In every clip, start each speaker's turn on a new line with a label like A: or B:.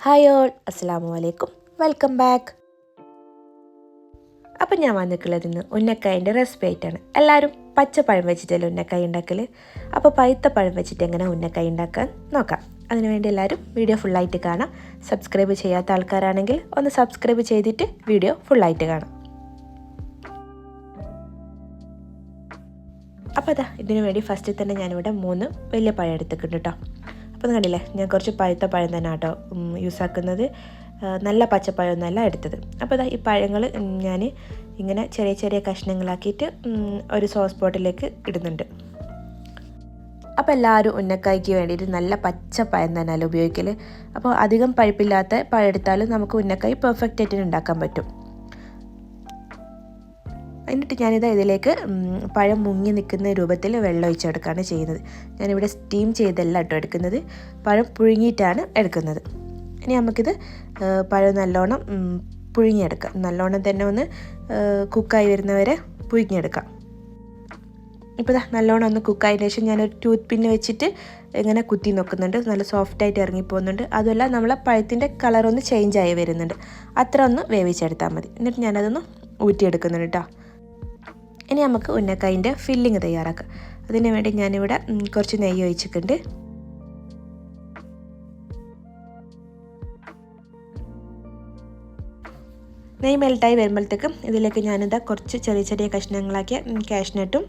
A: Hi all അസ്സാമു അലൈക്കും welcome back അപ്പം ഞാൻ വന്നിട്ടുള്ളത് ഇന്ന് ഉന്നക്കായന്റെ റെസിപ്പി ആയിട്ടാണ്. എല്ലാവരും പച്ചപ്പഴം വെച്ചിട്ടല്ലേ ഉന്നക്കായ ഉണ്ടാക്കൽ അപ്പോൾ പഴുത്ത പഴം വെച്ചിട്ട് എങ്ങനെ ഉന്നക്കായ ഉണ്ടാക്കാൻ നോക്കാം. അതിനുവേണ്ടി എല്ലാവരും വീഡിയോ ഫുള്ളായിട്ട് കാണാം. സബ്സ്ക്രൈബ് ചെയ്യാത്ത ആൾക്കാരാണെങ്കിൽ ഒന്ന് സബ്സ്ക്രൈബ് ചെയ്തിട്ട് വീഡിയോ ഫുള്ളായിട്ട് കാണാം. അപ്പോൾ അതാ ഇതിനു വേണ്ടി ഫസ്റ്റ് തന്നെ ഞാനിവിടെ മൂന്ന് വലിയ പഴം എടുത്തിട്ടുണ്ട് കേട്ടോ അപ്പോൾ കണ്ടില്ലേ ഞാൻ കുറച്ച് പഴുത്ത പഴം തന്നെ കേട്ടോ യൂസ് ആക്കുന്നത്. നല്ല പച്ചപ്പഴമൊന്നുമല്ല എടുത്തത്. അപ്പോൾ ഈ പഴങ്ങൾ ഞാൻ ഇങ്ങനെ ചെറിയ ചെറിയ കഷ്ണങ്ങളാക്കിയിട്ട് ഒരു സോസ് പോട്ടിലേക്ക് ഇടുന്നുണ്ട്. അപ്പോൾ എല്ലാവരും ഉന്നക്കായ്ക്ക് വേണ്ടിയിട്ട് നല്ല പച്ച പഴം തന്നെയല്ല ഉപയോഗിക്കൽ അപ്പോൾ അധികം പഴുപ്പില്ലാത്ത പഴം എടുത്താലും നമുക്ക് ഉന്നക്കായ് പെർഫെക്റ്റ് ആയിട്ട് ഉണ്ടാക്കാൻ പറ്റും. എന്നിട്ട് ഞാനിത് ഇതിലേക്ക് പഴം മുങ്ങി നിൽക്കുന്ന രൂപത്തിൽ വെള്ളം ഒഴിച്ചെടുക്കുകയാണ് ചെയ്യുന്നത്. ഞാനിവിടെ സ്റ്റീം ചെയ്തല്ല കേട്ടോ എടുക്കുന്നത്. പഴം പുഴുങ്ങിയിട്ടാണ് എടുക്കുന്നത്. ഇനി നമുക്കിത് പഴം നല്ലോണം പുഴുങ്ങിയെടുക്കാം. നല്ലോണം തന്നെ ഒന്ന് കുക്കായി വരുന്നവരെ പുഴുങ്ങിയെടുക്കാം. ഇപ്പോൾ ഇതാ നല്ലോണം ഒന്ന് കുക്കായതിനു ശേഷം ഞാനൊരു ടൂത്ത് പിന്ന് വെച്ചിട്ട് ഇങ്ങനെ കുത്തി നോക്കുന്നുണ്ട്. നല്ല സോഫ്റ്റായിട്ട് ഇറങ്ങിപ്പോകുന്നുണ്ട് അതുമല്ല നമ്മളെ പഴത്തിന്റെ കളറൊന്ന് ആയി വരുന്നുണ്ട്. അത്ര ഒന്ന് വേവിച്ചെടുത്താൽ മതി. എന്നിട്ട് ഞാനതൊന്ന് ഊറ്റിയെടുക്കുന്നുണ്ട് കേട്ടോ ഇനി നമുക്ക് ഉന്നക്കായിന്റെ ഫില്ലിങ് തയ്യാറാക്കാം. അതിന് വേണ്ടി ഞാനിവിടെ കുറച്ച് നെയ്യ് ഒഴിച്ചിട്ടുണ്ട്. നെയ്യ് മെൽട്ടായി വരുമ്പോഴത്തേക്കും ഇതിലേക്ക് ഞാനിതാ കുറച്ച് ചെറിയ ചെറിയ കഷ്ണങ്ങളാക്കിയ കാഷ്നട്ടും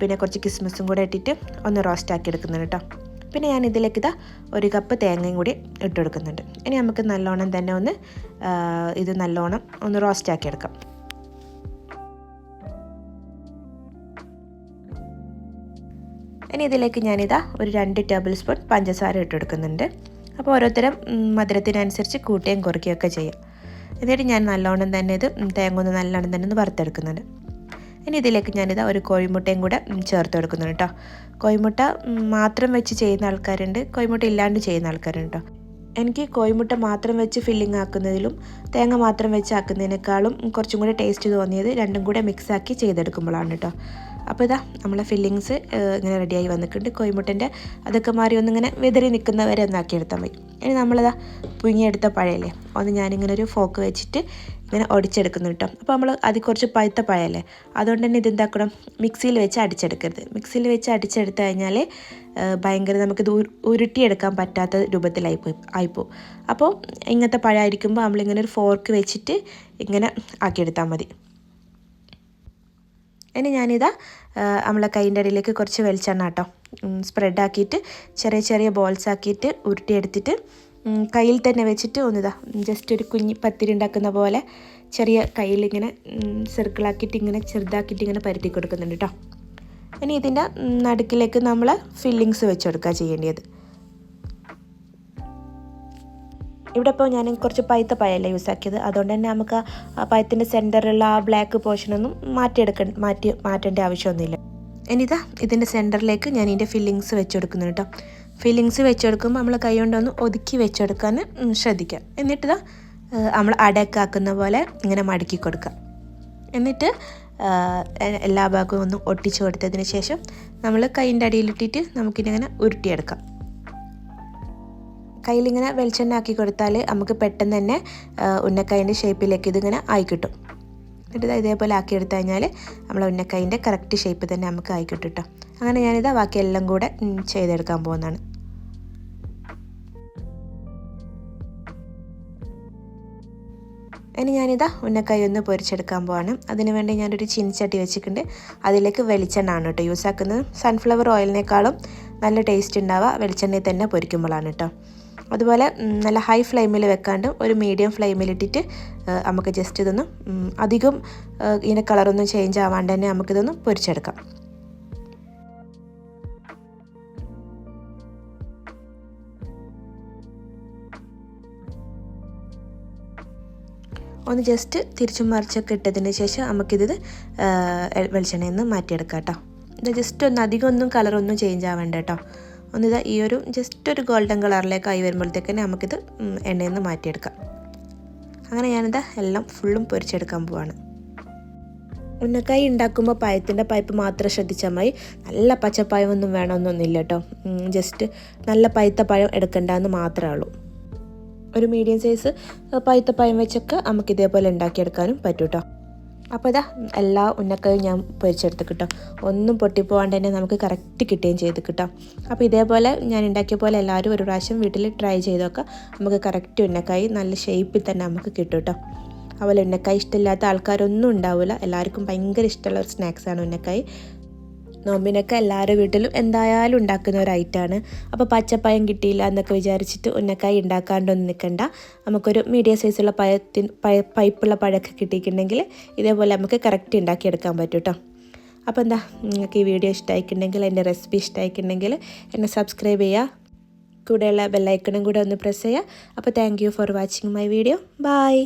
A: പിന്നെ കുറച്ച് കിസ്മിസും കൂടെ ഇട്ടിട്ട് ഒന്ന് റോസ്റ്റാക്കി എടുക്കുന്നുണ്ട് കേട്ടോ പിന്നെ ഞാൻ ഇതിലേക്ക് ഇതാ ഒരു കപ്പ് തേങ്ങയും കൂടി ഇട്ട് കൊടുക്കുന്നുണ്ട്. ഇനി നമുക്ക് നല്ലോണം തന്നെ ഒന്ന് ഇത് നല്ലോണം ഒന്ന് റോസ്റ്റാക്കി എടുക്കാം. ഇനി ഇതിലേക്ക് ഞാനിതാ ഒരു രണ്ട് ടേബിൾ സ്പൂൺ പഞ്ചസാര ഇട്ടെടുക്കുന്നുണ്ട്. അപ്പോൾ ഓരോരുത്തരും മധുരത്തിനനുസരിച്ച് കൂട്ടുകയും കുറയ്ക്കുകയൊക്കെ ചെയ്യാം. എന്നിട്ട് ഞാൻ നല്ലോണം തന്നെ ഇത് തേങ്ങ ഒന്ന് നല്ലോണം തന്നെ ഒന്ന് വറുത്തെടുക്കുന്നുണ്ട്. ഇനി ഇതിലേക്ക് ഞാനിതാ ഒരു കോഴിമുട്ടയും കൂടെ ചേർത്ത് കൊടുക്കുന്നുണ്ട് കേട്ടോ കോഴിമുട്ട മാത്രം വെച്ച് ചെയ്യുന്ന ആൾക്കാരുണ്ട്. കോഴിമുട്ട ഇല്ലാണ്ട് ചെയ്യുന്ന ആൾക്കാരുണ്ട് കേട്ടോ എനിക്ക് കോഴിമുട്ട മാത്രം വെച്ച് ഫില്ലിംഗ് ആക്കുന്നതിലും തേങ്ങ മാത്രം വെച്ച് ആക്കുന്നതിനേക്കാളും കുറച്ചും കൂടെ ടേസ്റ്റ് തോന്നിയത് രണ്ടും കൂടെ മിക്സാക്കി ചെയ്തെടുക്കുമ്പോഴാണ് കേട്ടോ അപ്പോൾ ഇതാ നമ്മളെ ഫില്ലിങ്സ് ഇങ്ങനെ റെഡിയായി വന്നിട്ടുണ്ട്. കോയിമുട്ടന്റെ അതൊക്കെ മാറി ഒന്നിങ്ങനെ വിതറി നിൽക്കുന്നവരെ ഒന്നാക്കി എടുത്താൽ മതി. ഇനി നമ്മളിതാ പുഴുങ്ങിയെടുത്ത പഴയല്ലേ ഒന്ന് ഞാനിങ്ങനെ ഒരു ഫോക്ക് വെച്ചിട്ട് ഇങ്ങനെ ഒടിച്ചെടുക്കുന്നു കേട്ടോ. അപ്പോൾ നമ്മൾ അതിൽ കുറച്ച് പഴുത്ത പഴയല്ലേ അതുകൊണ്ട് തന്നെ ഇതെന്താക്കണം മിക്സിയിൽ വെച്ച് അടിച്ചെടുക്കരുത്. മിക്സിയിൽ വെച്ച് അടിച്ചെടുത്ത് കഴിഞ്ഞാൽ ഭയങ്കര നമുക്കിത് ഉരുട്ടിയെടുക്കാൻ പറ്റാത്ത രൂപത്തിലായി രൂപത്തിലായിപ്പോയി ആയിപ്പോവും. അപ്പോൾ ഇങ്ങനത്തെ പഴമായിരിക്കുമ്പോൾ നമ്മളിങ്ങനെ ഒരു ഫോർക്ക് വെച്ചിട്ട് ഇങ്ങനെ ആക്കിയെടുത്താൽ മതി. ഇനി ഞാനിതാ നമ്മളെ കൈന്റെ അടിയിലേക്ക് കുറച്ച് വെളിച്ചെണ്ണ കേട്ടോ. സ്പ്രെഡാക്കിയിട്ട് ചെറിയ ചെറിയ ബോൾസ് ആക്കിയിട്ട് ഉരുട്ടിയെടുത്തിട്ട് കയ്യിൽ തന്നെ വെച്ചിട്ട് ഒന്നിതാ ജസ്റ്റ് ഒരു കുഞ്ഞി പത്തിരി ഉണ്ടാക്കുന്ന പോലെ ചെറിയ കയ്യിൽ ഇങ്ങനെ സർക്കിളാക്കിയിട്ട് ഇങ്ങനെ ചെറുതാക്കിയിട്ട് ഇങ്ങനെ പരത്തി കൊടുക്കുന്നുണ്ട് കേട്ടോ. ഇനി ഇതിന്റെ നടുക്കിലേക്ക് നമ്മൾ ഫില്ലിങ്സ് വെച്ചെടുക്കുക ചെയ്യേണ്ടത് ഇവിടെ ഇപ്പോൾ ഞാൻ കുറച്ച് പൈത്ത പഴമല്ല യൂസ് ആക്കിയത്. അതുകൊണ്ട് തന്നെ നമുക്ക് ആ പഴത്തിന്റെ സെന്ററിലുള്ള ആ ബ്ലാക്ക് പോർഷനൊന്നും മാറ്റിയെടുക്ക മാറ്റി മാറ്റേണ്ട ആവശ്യമൊന്നുമില്ല. ഇനിതാ ഇതിന്റെ സെന്ററിലേക്ക് ഞാൻ ഇതിന്റെ ഫില്ലിങ്സ് വെച്ചെടുക്കുന്നു കേട്ടോ. ഫില്ലിങ്സ് വെച്ചെടുക്കുമ്പോൾ നമ്മൾ കൈ കൊണ്ടൊന്ന് ഒതുക്കി വെച്ചെടുക്കാൻ ശ്രദ്ധിക്കാം. എന്നിട്ടിതാ നമ്മൾ അടക്കാക്കുന്ന പോലെ ഇങ്ങനെ മടക്കി കൊടുക്കുക എന്നിട്ട് എല്ലാ ഭാഗവും ഒന്ന് ഒട്ടിച്ചു കൊടുത്തതിന് ശേഷം നമ്മൾ കൈന്റെ അടിയിലിട്ടിട്ട് നമുക്കിങ്ങനെ ഉരുട്ടിയെടുക്കാം. കയ്യിലിങ്ങനെ വെളിച്ചെണ്ണ ആക്കി കൊടുത്താൽ നമുക്ക് പെട്ടെന്ന് തന്നെ ഉന്നക്കായന്റെ ഷേപ്പിലേക്ക് ഇതിങ്ങനെ ആയി കിട്ടും എന്നിട്ട് ഇതേപോലെ ആക്കി എടുത്തു കഴിഞ്ഞാൽ നമ്മളെ ഉന്നക്കായന്റെ കറക്റ്റ് ഷേപ്പ് തന്നെ നമുക്ക് ആയി കിട്ടും കേട്ടോ അങ്ങനെ ഞാനിത് ബാക്കി എല്ലാം കൂടെ ചെയ്തെടുക്കാൻ പോകുന്നതാണ് ഇനി ഞാനിതാ ഉന്നക്കായി ഒന്ന് പൊരിച്ചെടുക്കാൻ പോവാണ്. അതിന് വേണ്ടി ഞാനൊരു ചീനിച്ചട്ടി വെച്ചിട്ടുണ്ട്. അതിലേക്ക് വെളിച്ചെണ്ണ ആണ് കേട്ടോ യൂസ് ആക്കുന്നത് സൺഫ്ലവർ ഓയിലിനേക്കാളും നല്ല ടേസ്റ്റ് ഉണ്ടാവുക വെളിച്ചെണ്ണയിൽ തന്നെ പൊരിക്കുമ്പോഴാണ് കേട്ടോ അതുപോലെ നല്ല ഹൈ ഫ്ലെയിമിൽ വെക്കാണ്ട് ഒരു മീഡിയം ഫ്ലെയിമിലിട്ടിട്ട് നമുക്ക് ജസ്റ്റ് ഇതൊന്ന് അധികം ഇതിന്റെ കളറൊന്നും ചേഞ്ച് ആവാണ്ട് തന്നെ നമുക്കിതൊന്ന് പൊരിച്ചെടുക്കാം. ഒന്ന് ജസ്റ്റ് തിരിച്ചും മറിച്ചൊക്കെ ഇട്ടതിന് ശേഷം നമുക്കിത് വെളിച്ചെണ്ണയിൽ നിന്ന് മാറ്റിയെടുക്കാം കേട്ടോ. ഇത് ജസ്റ്റ് ഒന്ന് അധികം ഒന്നും കളറൊന്നും ചേഞ്ച് ആവേണ്ട കേട്ടോ. ഒന്നിതാ ഈ ഒരു ജസ്റ്റ് ഒരു ഗോൾഡൻ കളറിലേക്ക് ആയി വരുമ്പോഴത്തേക്ക് നമുക്കിത് എണ്ണയിൽ നിന്ന് മാറ്റിയെടുക്കാം. അങ്ങനെ ഞാനിതാ എല്ലാം ഫുള്ളും പൊരിച്ചെടുക്കാൻ പോവാണ്. ഉന്നക്കായി ഉണ്ടാക്കുമ്പോൾ പഴത്തിന്റെ പൈപ്പ് മാത്രം ശ്രദ്ധിച്ചാൽ മതി. നല്ല പച്ചപ്പഴമൊന്നും വേണമെന്നൊന്നുമില്ല കേട്ടോ ജസ്റ്റ് നല്ല പഴുത്ത പഴം എടുക്കണ്ടെന്ന് മാത്രമേ ഉള്ളൂ. ഒരു മീഡിയം സൈസ് പഴുത്ത പഴം വെച്ചൊക്കെ നമുക്ക് ഇതേപോലെ ഉണ്ടാക്കിയെടുക്കാനും പറ്റൂട്ടോ. അപ്പോൾ ഇതാ എല്ലാ ഉന്നക്കയും ഞാൻ പൊരിച്ചെടുത്ത് കിട്ടും. ഒന്നും പൊട്ടിപ്പോവാണ്ട് തന്നെ നമുക്ക് കറക്റ്റ് കിട്ടുകയും ചെയ്ത് കിട്ടാം. അപ്പോൾ ഇതേപോലെ ഞാൻ ഉണ്ടാക്കിയ പോലെ എല്ലാവരും ഒരു പ്രാവശ്യം വീട്ടിൽ ട്രൈ ചെയ്തൊക്കെ നമുക്ക് കറക്റ്റ് ഉന്നക്കായി നല്ല ഷേപ്പിൽ തന്നെ നമുക്ക് കിട്ടും കേട്ടോ അതുപോലെ ഉന്നക്കായി ഇഷ്ടമില്ലാത്ത ആൾക്കാരൊന്നും ഉണ്ടാവില്ല എല്ലാവർക്കും ഭയങ്കര ഇഷ്ടമുള്ള ഒരു സ്നാക്സാണ് ഉന്നക്കായി. നോമ്പിനൊക്കെ എല്ലാവരുടെ വീട്ടിലും എന്തായാലും ഉണ്ടാക്കുന്ന ഒരു ഐറ്റമാണ്. അപ്പോൾ പച്ചപ്പായം കിട്ടിയില്ല എന്നൊക്കെ വിചാരിച്ചിട്ട് ഉന്നക്കായി ഉണ്ടാക്കാണ്ടൊന്നും നിൽക്കണ്ട. നമുക്കൊരു മീഡിയം സൈസുള്ള പഴത്തിന് പഴ പൈപ്പുള്ള പഴമൊക്കെ കിട്ടിയിട്ടുണ്ടെങ്കിൽ ഇതേപോലെ നമുക്ക് കറക്റ്റ് ഉണ്ടാക്കിയെടുക്കാൻ പറ്റും കേട്ടോ അപ്പോൾ എന്താ നിങ്ങൾക്ക് ഈ വീഡിയോ ഇഷ്ടമായിട്ടുണ്ടെങ്കിൽ എന്റെ റെസിപ്പി ഇഷ്ടമായിട്ടുണ്ടെങ്കിൽ എന്നെ സബ്സ്ക്രൈബ് ചെയ്യുക. കൂടെയുള്ള ബെല്ലൈക്കണും കൂടെ ഒന്ന് പ്രസ് ചെയ്യുക. അപ്പോൾ thank for watching my video bye